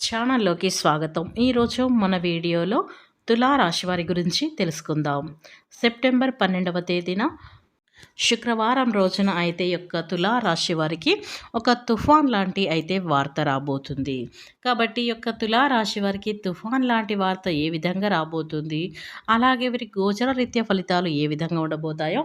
ఛానల్లోకి స్వాగతం. ఈరోజు మన వీడియోలో తులారాశి వారి గురించి తెలుసుకుందాం. సెప్టెంబర్ పన్నెండవ తేదీన శుక్రవారం రోజున అయితే యొక్క తులారాశి వారికి ఒక తుఫాన్ లాంటి అయితే వార్త రాబోతుంది. కాబట్టి యొక్క తులారాశి వారికి తుఫాన్ లాంటి వార్త ఏ విధంగా రాబోతుంది? అలాగే వీరి గోచర రీత్యా ఫలితాలు ఏ విధంగా ఉండబోతాయో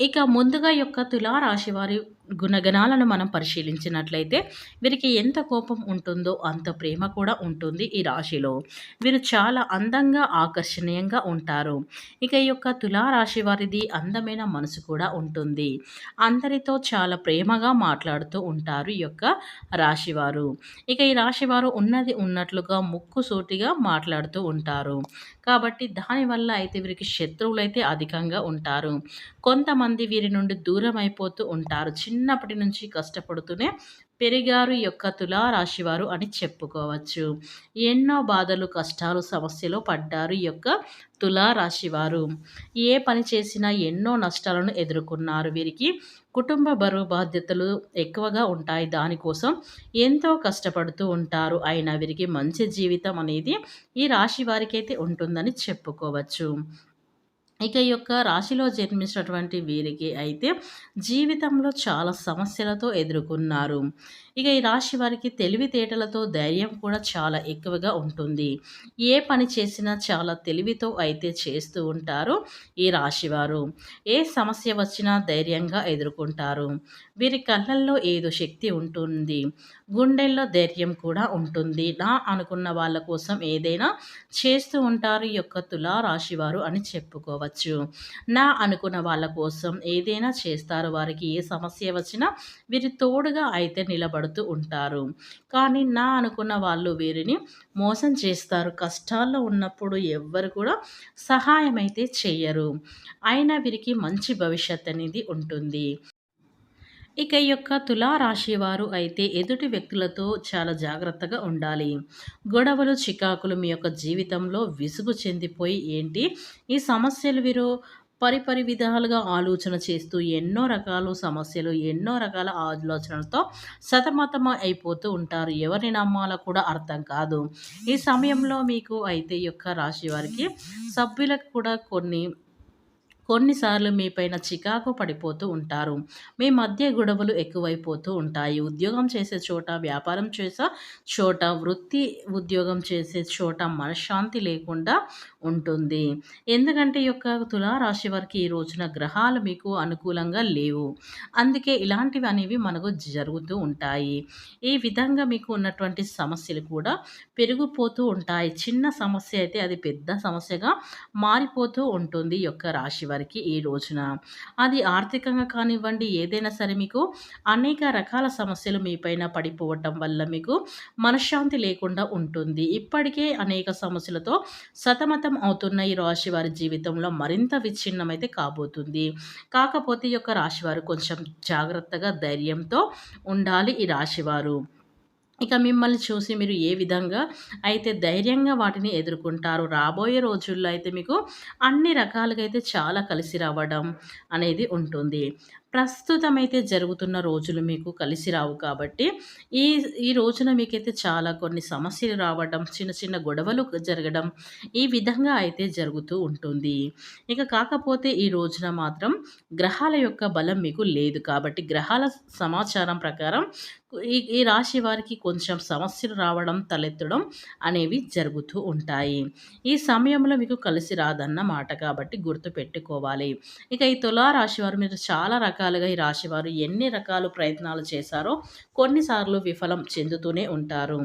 ఇక ముందుగా యొక్క తులారాశి వారి గుణగణాలను మనం పరిశీలించినట్లయితే వీరికి ఎంత కోపం ఉంటుందో అంత ప్రేమ కూడా ఉంటుంది ఈ రాశిలో. వీరు చాలా అందంగా ఆకర్షణీయంగా ఉంటారు. ఇక ఈ యొక్క తులారాశి వారిది అందమైన మనసు కూడా ఉంటుంది. అందరితో చాలా ప్రేమగా మాట్లాడుతూ ఉంటారు ఈ యొక్క రాశివారు. ఇక ఈ రాశివారు ఉన్నది ఉన్నట్లుగా ముక్కు సూటిగా మాట్లాడుతూ ఉంటారు. కాబట్టి దానివల్ల అయితే వీరికి శత్రువులు అయితే అధికంగా ఉంటారు. కొంతమంది వీరి నుండి దూరం అయిపోతూ ఉంటారు. చిన్న చిన్నప్పటి నుంచి కష్టపడుతూనే పెరిగారు యొక్క తులారాశివారు అని చెప్పుకోవచ్చు. ఎన్నో బాధలు కష్టాలు సమస్యలు పడ్డారు ఈ యొక్క తులారాశివారు. ఏ పని చేసినా ఎన్నో నష్టాలను ఎదుర్కొన్నారు. వీరికి కుటుంబ బరువు బాధ్యతలు ఎక్కువగా ఉంటాయి. దానికోసం ఎంతో కష్టపడుతూ ఉంటారు. అయినా వీరికి మంచి జీవితం అనేది ఈ రాశి వారికైతే ఉంటుందని చెప్పుకోవచ్చు. ఇక ఈ యొక్క రాశిలో జన్మించినటువంటి వీరికి అయితే జీవితంలో చాలా సమస్యలతో ఎదుర్కొన్నారు. ఇక ఈ రాశి వారికి తెలివితేటలతో ధైర్యం కూడా చాలా ఎక్కువగా ఉంటుంది. ఏ పని చేసినా చాలా తెలివితో అయితే చేస్తూ ఉంటారు ఈ రాశివారు ఏ సమస్య వచ్చినా ధైర్యంగా ఎదుర్కొంటారు. వీరి కళ్ళల్లో ఏదో శక్తి ఉంటుంది. గుండెల్లో ధైర్యం కూడా ఉంటుంది. నా అనుకున్న వాళ్ళ కోసం ఏదైనా చేస్తూ ఉంటారు ఈ యొక్క తులా రాశివారు అని చెప్పుకోవచ్చు. నా అనుకున్న వాళ్ళ కోసం ఏదైనా చేస్తారు. వారికి ఏ సమస్య వచ్చినా వీరి తోడుగా అయితే బాధపడుతూ ఉంటారు. కానీ నా అనుకున్న వాళ్ళు వీరిని మోసం చేస్తారు. కష్టాల్లో ఉన్నప్పుడు ఎవ్వరు కూడా సహాయం అయితే చేయరు. అయినా వీరికి మంచి భవిష్యత్ అనేది ఉంటుంది. ఇక ఈ యొక్క తులారాశి వారు అయితే ఎదుటి వ్యక్తులతో చాలా జాగ్రత్తగా ఉండాలి. గొడవలు చికాకులు మీ యొక్క జీవితంలో విసుగు చెందిపోయి ఏంటి? ఈ సమస్యలు వీరు పరిపరి విధాలుగా ఆలోచన చేస్తూ ఎన్నో రకాల సమస్యలు ఎన్నో రకాల ఆలోచనలతో సతమతమ అయిపోతూ ఉంటారు. ఎవరిని నమ్మాలో కూడా అర్థం కాదు. ఈ సమయంలో మీకు అయితే యొక్క రాశి వారికి సభ్యులకు కూడా కొన్ని కొన్నిసార్లు మీపైన చికాకు పడిపోతూ ఉంటారు. మీ మధ్య గొడవలు ఎక్కువైపోతూ ఉంటాయి. ఉద్యోగం చేసే చోట వ్యాపారం చేసే చోట వృత్తి ఉద్యోగం చేసే చోట మనశ్శాంతి లేకుండా ఉంటుంది. ఎందుకంటే యొక్క తులారాశి వారికి ఈ రోజున గ్రహాలు మీకు అనుకూలంగా లేవు. అందుకే ఇలాంటివి అనేవి మనకు జరుగుతూ ఉంటాయి. ఈ విధంగా మీకు ఉన్నటువంటి సమస్యలు కూడా పెరిగిపోతూ ఉంటాయి. చిన్న సమస్య అయితే అది పెద్ద సమస్యగా మారిపోతూ ఉంటుంది యొక్క రాశి వారికి. ఈ రోజున. అది ఆర్థికంగా కానివ్వండి ఏదైనా సరే మీకు అనేక రకాల సమస్యలు మీపైన పడిపోవటం వల్ల మీకు మనశ్శాంతి లేకుండా ఉంటుంది. ఇప్పటికే అనేక సమస్యలతో సతమతం అవుతున్న ఈ రాశి వారి జీవితంలో మరింత విచ్ఛిన్నమైతే కాబోతుంది. కాకపోతే ఈ యొక్క రాశివారు కొంచెం జాగ్రత్తగా ధైర్యంతో ఉండాలి ఈ రాశివారు ఇక మిమ్మల్ని చూసి మీరు ఏ విధంగా అయితే ధైర్యంగా వాటిని ఎదుర్కొంటారు రాబోయే రోజుల్లో అయితే మీకు అన్ని రకాలుగా అయితే చాలా కలిసి రావడం అనేది ఉంటుంది. ప్రస్తుతం అయితే జరుగుతున్న రోజులు మీకు కలిసి రావు కాబట్టి ఈ ఈ రోజున మీకైతే చాలా కొన్ని సమస్యలు రావడం చిన్న చిన్న గొడవలు జరగడం ఈ విధంగా అయితే జరుగుతూ ఉంటుంది. ఇక కాకపోతే ఈ రోజున మాత్రం గ్రహాల యొక్క బలం మీకు లేదు కాబట్టి గ్రహాల సమాచారం ప్రకారం ఈ ఈ రాశి వారికి కొంచెం సమస్యలు రావడం తలెత్తడం అనేవి జరుగుతూ ఉంటాయి. ఈ సమయంలో మీకు కలిసి రాదన్న మాట కాబట్టి గుర్తుపెట్టుకోవాలి ఇక ఈ తులారాశి వారు మీరు చాలా రకాలుగా ఈ రాశివారు ఎన్ని రకాలు ప్రయత్నాలు చేశారో కొన్నిసార్లు విఫలం చెందుతూనే ఉంటారు.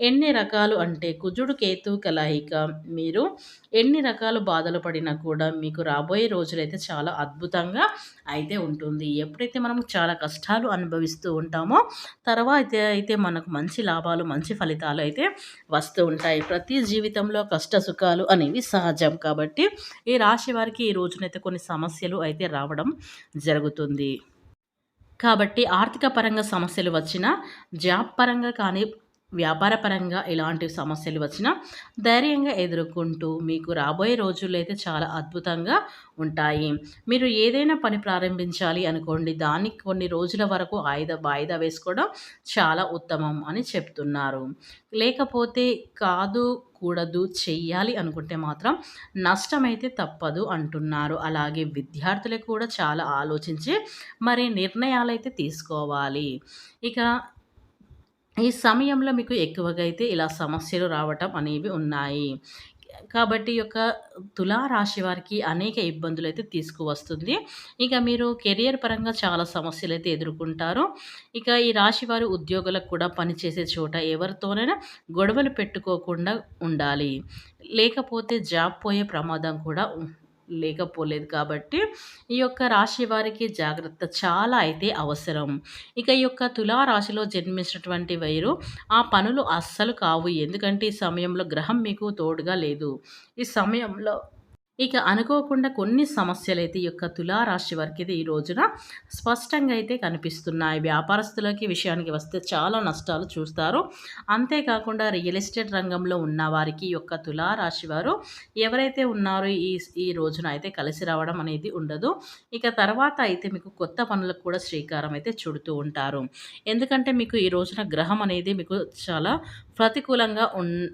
ఎన్ని రకాలు అంటే కుజుడు కేతు కలయిక మీరు ఎన్ని రకాలు బాధలు పడినా కూడా మీకు రాబోయే రోజులైతే చాలా అద్భుతంగా అయితే ఉంటుంది. ఎప్పుడైతే మనం చాలా కష్టాలు అనుభవిస్తూ ఉంటామో తర్వాత అయితే మనకు మంచి లాభాలు మంచి ఫలితాలు అయితే వస్తూ ఉంటాయి. ప్రతి జీవితంలో కష్ట సుఖాలు అనేవి సహజం. కాబట్టి ఈ రాశి వారికి ఈ రోజునైతే కొన్ని సమస్యలు అయితే రావడం జరుగుతుంది. కాబట్టి ఆర్థిక పరంగా సమస్యలు వచ్చినా జాబ్ పరంగా కానీ వ్యాపారపరంగా ఎలాంటి సమస్యలు వచ్చినా ధైర్యంగా ఎదుర్కొంటూ మీకు రాబోయే రోజుల్లో అయితే చాలా అద్భుతంగా ఉంటాయి. మీరు ఏదైనా పని ప్రారంభించాలి అనుకోండి దానికి కొన్ని రోజుల వరకు ఆయుధ వాయిదా వేసుకోవడం చాలా ఉత్తమం అని చెప్తున్నారు. లేకపోతే కాదు కూడదు చెయ్యాలి అనుకుంటే మాత్రం నష్టమైతే తప్పదు అంటున్నారు. అలాగే విద్యార్థులకు కూడా చాలా ఆలోచించి మరి నిర్ణయాలు అయితే తీసుకోవాలి. ఇక ఈ సమయంలో మీకు ఎక్కువగా అయితే ఇలా సమస్యలు రావటం అనేవి ఉన్నాయి. కాబట్టి యొక్క తులారాశి వారికి అనేక ఇబ్బందులు అయితే తీసుకువస్తుంది. ఇక మీరు కెరియర్ పరంగా చాలా సమస్యలు అయితే ఎదుర్కొంటారు. ఇక ఈ రాశి వారు ఉద్యోగులకు కూడా పనిచేసే చోట ఎవరితోనైనా గొడవలు పెట్టుకోకుండా ఉండాలి. లేకపోతే జాబ్ పోయే ప్రమాదం కూడా లేకపోలేదు కాబట్టి ఈ యొక్క రాశి వారికి జాగ్రత్త చాలా అయితే అవసరం. ఇక ఈ యొక్క తులారాశిలో జన్మించినటువంటి వైరు ఆ పనులు అస్సలు కావు. ఎందుకంటే ఈ సమయంలో గ్రహం మీకు తోడుగా లేదు. ఈ సమయంలో ఇక అనుకోకుండా కొన్ని సమస్యలు అయితే ఈ యొక్క తులారాశి వారికి ఈ రోజున స్పష్టంగా అయితే కనిపిస్తున్నాయి. వ్యాపారస్తులకి విషయానికి వస్తే చాలా నష్టాలు చూస్తారు. అంతేకాకుండా రియల్ ఎస్టేట్ రంగంలో ఉన్న వారికి యొక్క తులారాశి వారు ఎవరైతే ఉన్నారో ఈ ఈ రోజున అయితే కలిసి రావడం అనేది ఉండదు. ఇక తర్వాత అయితే మీకు కొత్త పనులకు కూడా శ్రీకారం అయితే చుడుతూ ఉంటారు. ఎందుకంటే మీకు ఈ రోజున గ్రహం అనేది మీకు చాలా ప్రతికూలంగా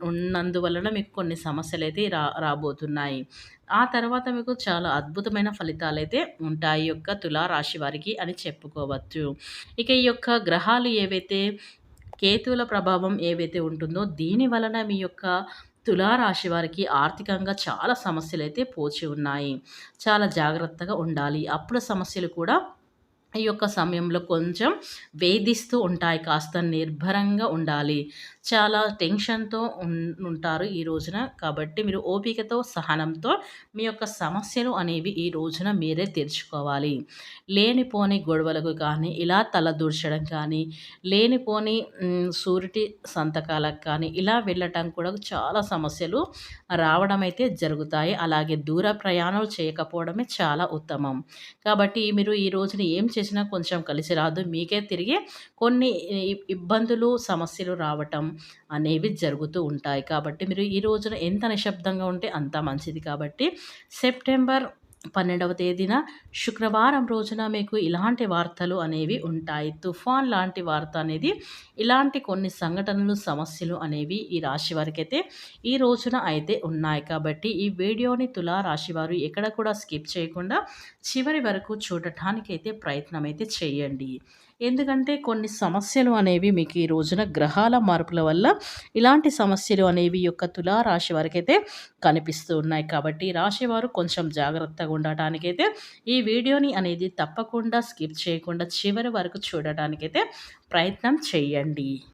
ఉన్నందువలన మీకు కొన్ని సమస్యలు అయితే రా రాబోతున్నాయి. ఆ తర్వాత మీకు చాలా అద్భుతమైన ఫలితాలు అయితే ఉంటాయి యొక్క తులారాశి వారికి అని చెప్పుకోవచ్చు. ఇక ఈ యొక్క గ్రహాలు ఏవైతే కేతువుల ప్రభావం ఏవైతే ఉంటుందో దీని వలన మీ యొక్క తులారాశి వారికి ఆర్థికంగా చాలా సమస్యలు అయితే పోచి ఉన్నాయి. చాలా జాగ్రత్తగా ఉండాలి. అప్పుడు సమస్యలు కూడా ఈ యొక్క సమయంలో కొంచెం వేధిస్తూ ఉంటాయి కాస్త నిర్భరంగా ఉండాలి. చాలా టెన్షన్తో ఉంటారు ఈ రోజున. కాబట్టి మీరు ఓపికతో సహనంతో మీ యొక్క సమస్యలు అనేవి ఈ రోజున మీరే తెరుచుకోవాలి. లేనిపోని గొడవలకు కానీ ఇలా తలదూర్చడం కానీ లేనిపోని సూరిటి సంతకాలకు కానీ ఇలా వెళ్ళటం కూడా చాలా సమస్యలు రావడం అయితే జరుగుతాయి. అలాగే దూర ప్రయాణాలు చేయకపోవడమే చాలా ఉత్తమం. కాబట్టి మీరు ఈ రోజున ఏం చేసినా కొంచెం కలిసి రాదు. మీకే తిరిగి కొన్ని ఇబ్బందులు సమస్యలు రావటం అనేవి జరుగుతూ ఉంటాయి. కాబట్టి మీరు ఈ రోజున ఎంత నిశ్శబ్దంగా ఉంటే అంత మంచిది. కాబట్టి సెప్టెంబర్ పన్నెండవ తేదీన శుక్రవారం రోజున మీకు ఇలాంటి వార్తలు అనేవి ఉంటాయి. తుఫాన్ లాంటి వార్త అనేది ఇలాంటి కొన్ని సంఘటనలు సమస్యలు అనేవి ఈ రాశి వారికైతే ఈ రోజున అయితే ఉన్నాయి. కాబట్టి ఈ వీడియోని తులా రాశి వారు ఎక్కడ కూడా స్కిప్ చేయకుండా చివరి వరకు చూడటానికి అయితే ప్రయత్నం అయితే చేయండి. ఎందుకంటే కొన్ని సమస్యలు అనేవి మీకు ఈ రోజున గ్రహాల మార్పుల వల్ల ఇలాంటి సమస్యలు అనేవి యొక్క తులారాశి వారికైతే కనిపిస్తూ ఉన్నాయి. కాబట్టి రాశివారు కొంచెం జాగ్రత్తగా ఉండటానికైతే ఈ వీడియోని అనేది తప్పకుండా స్కిప్ చేయకుండా చివరి వరకు చూడటానికైతే ప్రయత్నం చేయండి.